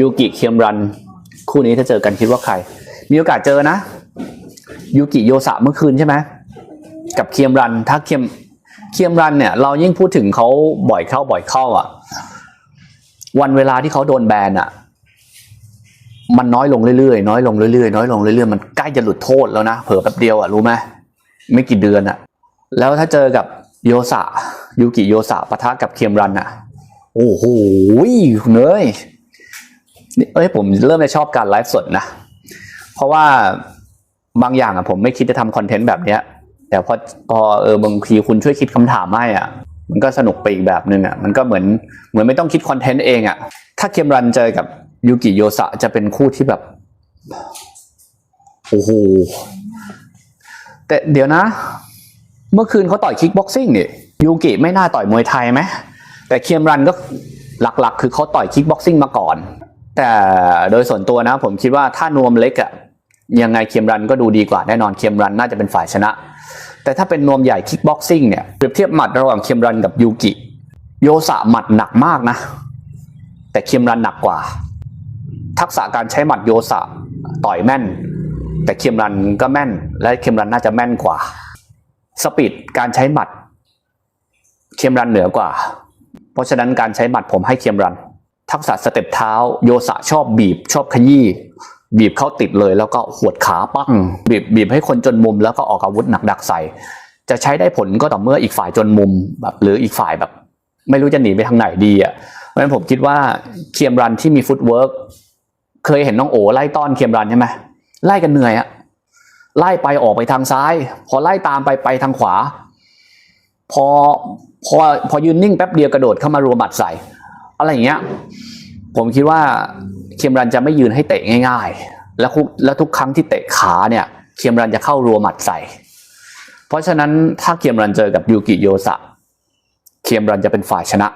ยูกิเคียมรัน คู่นี้ถ้าเจอกันคิดว่าใคร มีโอกาสเจอนะ ยูกิโยสะเมื่อคืนใช่ไหมกับเคียมรัน ถ้าเคียมเคียมรันเนี่ย เรายิ่งพูดถึงเขาบ่อยเข้าบ่อยเข้าอะ วันเวลาที่เขาโดนแบนอะ มันน้อยลงเรื่อยๆน้อยลงเรื่อยๆน้อยลงเรื่อยๆมันใกล้จะหลุดโทษแล้วนะเผลอแป๊บเดียวอะรู้ไหมไม่กี่เดือนอะ แล้วถ้าเจอกับโยสะยูกิโยสะปะทะกับเคียมรันอะ โอ้โหเอ้ย เอ้ยผมเริ่มจะชอบการไลฟ์สดนะ เพราะว่าบางอย่างอะผมไม่คิดจะทำคอนเทนต์แบบเนี้ย แต่พอพอเออบางทีคุณช่วยคิดคำถามให้อะมันก็สนุกไปอีกแบบนึงอะมันก็เหมือนเหมือนไม่ต้องคิดคอนเทนต์เองอะถ้าเคียมรันเจอกับยูกิโยสะจะเป็นคู่ที่แบบโอ้โหแต่เดี๋ยวนะ เมื่อคืนเขาต่อยคิกบ็อกซิ่งนี่ยูกิไม่น่าต่อยมวยไทยไหมแต่เคียมรันก็หลักๆ คือเขาต่อยคิกบ็อกซิ่งมาก่อน แต่โดยส่วนตัวนะผมคิดว่าถ้านวมเล็กอะยังไงเคียมรันก็ดูดีกว่าแน่นอนเคียมรันน่าจะเป็นฝ่ายชนะ แต่ถ้าเป็นนวมใหญ่คิกบ็อกซิ่งเนี่ยเปรียบเทียบหมัดระหว่างเคียมรันกับยูกิ โยสะหมัดหนักมากนะ แต่เคียมรันหนักกว่า ทักษะการใช้หมัดโยสะต่อยแม่น แต่เคียมรันก็แม่น และเคียมรันน่าจะแม่นกว่า สปีดการใช้หมัด เคียมรันเหนือกว่า เพราะฉะนั้นการใช้หมัดผมให้เคียมรัน ทักษะสเต็ปเท้า โยสะชอบบีบชอบขยี้บีบเข้าติดเลยแล้วก็หวดขาปั้งบีบบีบให้คนจนมุมแล้วก็ออกอาวุธหนักดักใส่ จะใช้ได้ผลก็ต่อเมื่ออีกฝ่ายจนมุมแบบหรืออีกฝ่ายแบบ ไม่รู้จะหนีไปทางไหนดีอะเพราะฉะนั้นผมคิดว่าเคียมรันที่มีฟุตเวิร์กเคยเห็นน้องโอไล่ต้อนเคียมรันใช่ไหมไล่กันเหนื่อยอะไล่ไปออกไปทางซ้าย พอไล่ตามไปไปทางขวา พอพอพอยืนนิ่งแป๊บเดียวกระโดดเข้ามารัวหมัดใส่ อะไรอย่างเงี้ย ผมคิดว่าเคียมรันจะไม่ยืนให้เตะง่าย ๆ แล้วคุแล้วทุกครั้งที่เตะขาเนี่ย เคียมรันจะเข้ารัวหมัดใส่ เพราะฉะนั้นถ้าเคียมรันเจอกับยูกิโยสะ เคียมรันจะเป็นฝ่ายชนะ